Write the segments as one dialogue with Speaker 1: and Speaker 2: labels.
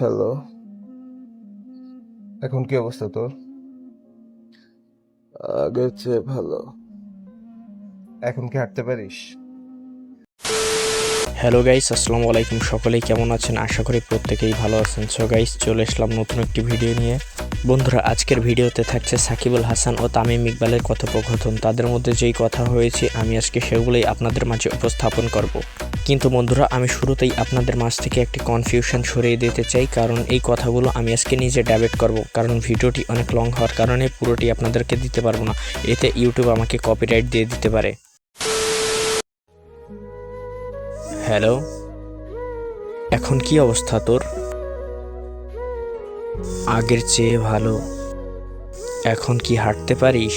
Speaker 1: Hello এখন কি অবস্থা তোর? আগের চেয়ে ভালো। এখন কি হাঁটতে পারিস?
Speaker 2: হ্যালো গাইস আসসালামু আলাইকুম সকলেই। কেমন আছেন? আশা করি প্রত্যেকেই ভালো আছেন। সো গাইস চলে আসলাম নতুন একটি ভিডিও নিয়ে। বন্ধুরা আজকের ভিডিওতে থাকছে সাকিবুল হাসান ও তামিম ইকবালের কথোপকথন। তাদের মধ্যে যেই কথা হয়েছে আমি আজকে সেগুলোই আপনাদের মাঝে উপস্থাপন করব। কিন্তু বন্ধুরা, আমি শুরুতেই আপনাদের মাঝ থেকে একটি কনফিউশন সরিয়ে দিতে চাই, কারণ এই কথাগুলো আমি আজকে নিজে ড্যাবেট করব, কারণ ভিডিওটি অনেক লং হওয়ার কারণে পুরোটি আপনাদেরকে দিতে পারব না। এতে ইউটিউব আমাকে কপিরাইট দিয়ে দিতে পারে। হ্যালো এখন কি অবস্থা তোর? আগের চেয়ে ভালো। এখন কি হাঁটতে পারিস?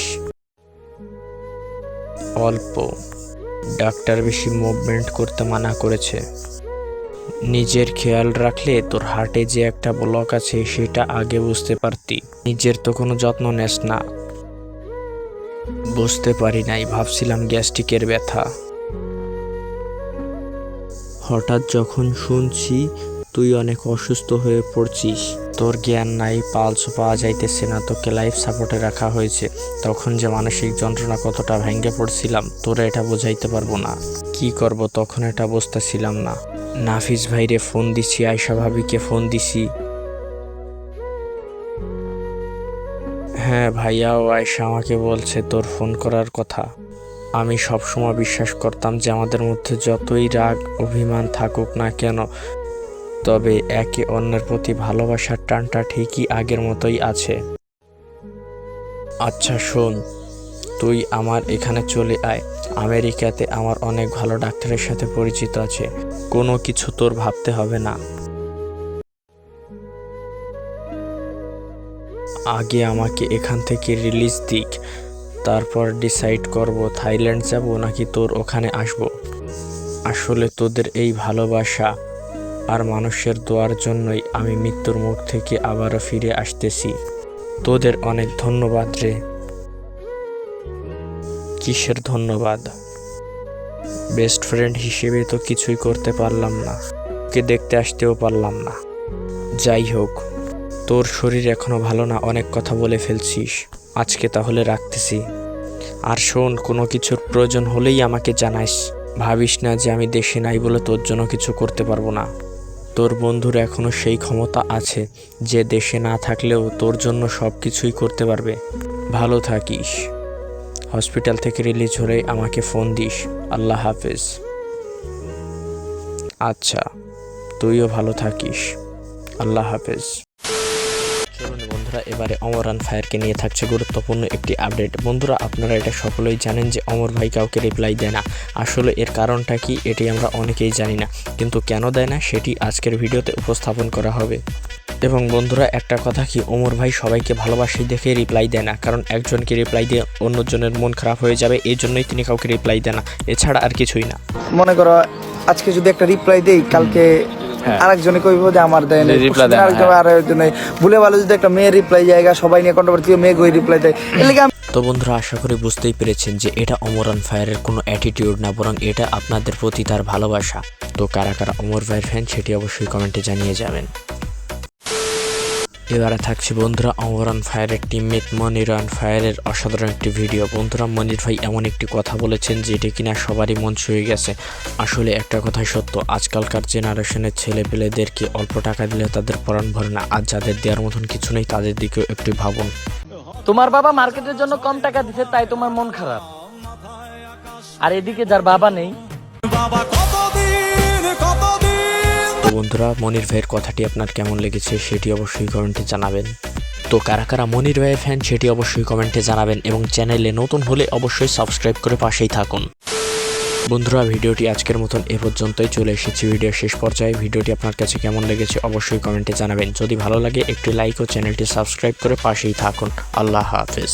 Speaker 2: অল্প। ডাক্তার বেশি মুভমেন্ট করতে মানা করেছে। নিজের খেয়াল রাখলে তোর হার্টে যে একটা ব্লক আছে, সেটা আগে বুঝতে পারতি। নিজের তো কোনো যত্ন নেস না। বুঝতে পারি নাই, ভাবছিলাম গ্যাস্ট্রিকের ব্যথা। হঠাৎ যখন শুনছি তুই অনেক অসুস্থ হয়ে পড়ছিস। তোর জ্ঞান নাই, পালস পাওয়া যাইতেছে না, তোকে লাইফ সাপোর্টে রাখা হয়েছে। তখন যে মানসিক যন্ত্রণা কতটা ভেঙে পড়ছিলাম, তোরা এটা বোঝাইতে পারব না। কি করব তখন এটা বুঝতেছিলাম না। নাফিস ভাইরে ফোন দিছি আয়সা ভাবিকে ফোন দিছি। হ্যাঁ ভাইয়া ও আয়সা আমাকে বলছে তোর ফোন করার কথা। আমি সবসময় বিশ্বাস করতাম যে আমাদের মধ্যে যতই রাগ, অভিমান থাকুক না কেন তবে একে অন্যের প্রতি ভালোবাসার টানটা ঠিকই আগের মতোই আছে। আচ্ছা শোন, তুই আমার এখানে চলে আয়। আমেরিকাতে আমার অনেক ভালো ডাক্তারের সাথে পরিচিত আছে। কোনো কিছু তোর ভাবতে হবে না। আগে আমাকে এখান থেকে রিলিজ দিক। তারপর ডিসাইড করব থাইল্যান্ড যাব নাকি তোর ওখানে আসব। আসলে তোদের এই ভালোবাসা আর মানুষের দোয়ার জন্যই আমি মৃত্যুর মুখ থেকে আবারও ফিরে আসতেছি। তোদের অনেক ধন্যবাদ রে। কিসের ধন্যবাদ? বেস্ট ফ্রেন্ড হিসেবে তো কিছুই করতে পারলাম না। কে দেখতে আসতেও পারলাম না। যাই হোক, তোর শরীর এখনও ভালো না, অনেক কথা বলে ফেলছিস। আজকে তাহলে রাখতেছি। আর শোন, কোনো কিছুর প্রয়োজন হলেই আমাকে জানাইস ভাবিস না যে আমি দেশে নাই বলে তোর জন্য কিছু করতে পারব না। তোর বন্ধুর এখনও সেই ক্ষমতা আছে যে দেশে না থাকলেও তোর জন্য সব কিছুই করতে পারবে। ভালো থাকিস। হসপিটাল থেকে রিলিজ হলে আমাকে ফোন দিস। আল্লাহ হাফেজ। আচ্ছা তুইও ভালো থাকিস। আল্লাহ হাফেজ। বন্ধুরা, এবারে অমরান ফায়ারকে নিয়ে থাকছে গুরুত্বপূর্ণ একটি আপডেট। বন্ধুরা, আপনারা এটা সকলেই জানেন যে অমর ভাই কাউকে রিপ্লাই দেয় না। আসলে এর কারণটা কি, এটি আমরা অনেকেই জানি না। কিন্তু কেন দেয় না, সেটি আজকের ভিডিওতে উপস্থাপন করা হবে। এবং বন্ধুরা, একটা কথা কি ওমর ভাই সবাইকে ভালোবাসি দেখে রিপ্লাই দেয় না। কারণ একজনকে রিপ্লাই দিয়ে অন্যজনের মন খারাপ হয়ে যাবে, এই জন্যই তিনি কাউকে রিপ্লাই দেয় না। এছাড়া আর কিছুই না।
Speaker 3: মনে করো, আজকে যদি একটা রিপ্লাই দেই, কালকে আরেকজনে কইব যে আমার দেয়
Speaker 4: না,
Speaker 3: আরেকজন
Speaker 4: হ্যাঁ।
Speaker 3: আরেকজনে ভুলে ভালো যদি একটা মেয়ে রিপ্লাই জায়গা সবাই নিয়ে কন্ট্রোভার্সি মেয়ে গই রিপ্লাই দেয়। এর
Speaker 2: তো বন্ধুরা আশা করি বুঝতেই পেরেছেন যে এটা অমরান ফায়ারের কোনো অ্যাটিটিউড না বরং এটা আপনাদের প্রতি তার ভালোবাসা। তো কারা কারা অমর ভাইয়ের ফ্যান সেটি অবশ্যই কমেন্টে জানিয়ে যাবেন। এবারে থাকছে বন্ধুরা অমরান ফায়ারের টিমমেট মনির অন ফায়ারের অসাধারণ একটি ভিডিও বন্ধুরা মনির ভাই এমন একটি কথা বলেছেন যেটি কিনা সবারই মন ছুঁয়ে গেছে। আসলে একটা কথাই সত্য আজকালকার জেনারেশনের ছেলে পেলেদেরকে অল্প টাকা দিলে তাদের পরাণ ভরে না আর যাদের দেওয়ার মতন কিছু নেই তাদের দিকেও একটু ভাবুন।
Speaker 5: তোমার বাবা মার্কেটের জন্য কম টাকা দিছে তাই তোমার মন খারাপ। আর এদিকে যার বাবা নেই।
Speaker 2: তো বন্ধুরা, মনির ভাইয়ের কথাটি আপনার কেমন লেগেছে সেটি অবশ্যই কমেন্টে জানাবেন। তো কারা কারা মনির ভাইয়ের ফ্যান সেটি অবশ্যই কমেন্টে জানাবেন এবং চ্যানেলে নতুন হলে অবশ্যই সাবস্ক্রাইব করে পাশেই থাকুন। বন্ধুরা, ভিডিওটি আজকের মতন এ পর্যন্তই চলে এসেছি ভিডিও শেষ পর্যায়ে। ভিডিওটি আপনার কাছে কেমন লেগেছে অবশ্যই কমেন্টে জানাবেন। যদি ভালো লাগে, একটি লাইক ও চ্যানেলটি সাবস্ক্রাইব করে পাশেই থাকুন। আল্লাহ হাফেজ।